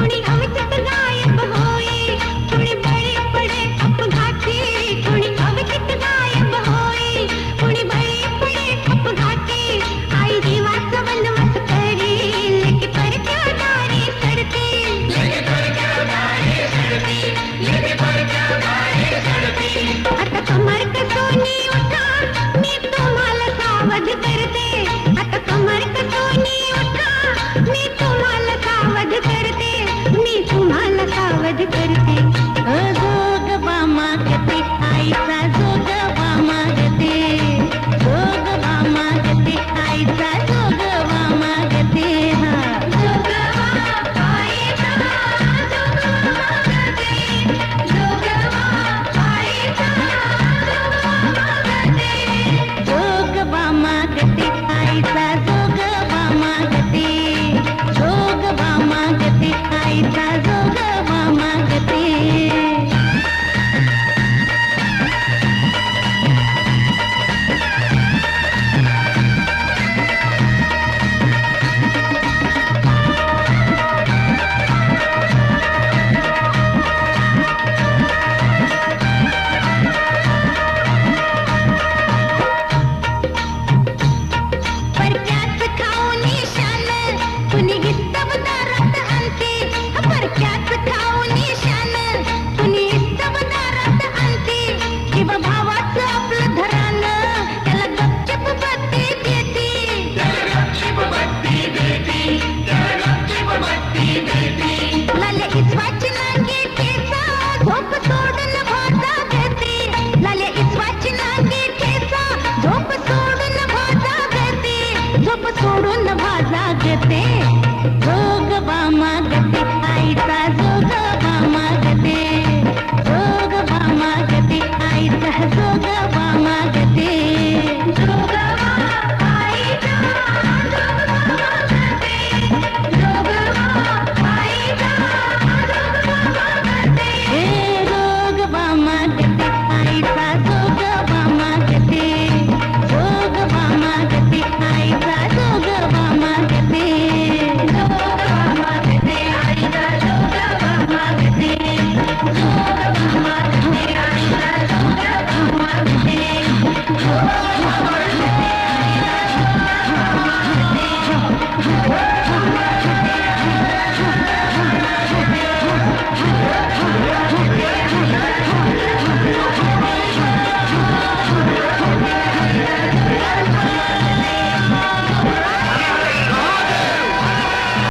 सुनी हम याद कर सोडून भाजा गते जोगबा मागते आईचा जोगबा मागते जोगबा मागते आईचा जोगबा मागते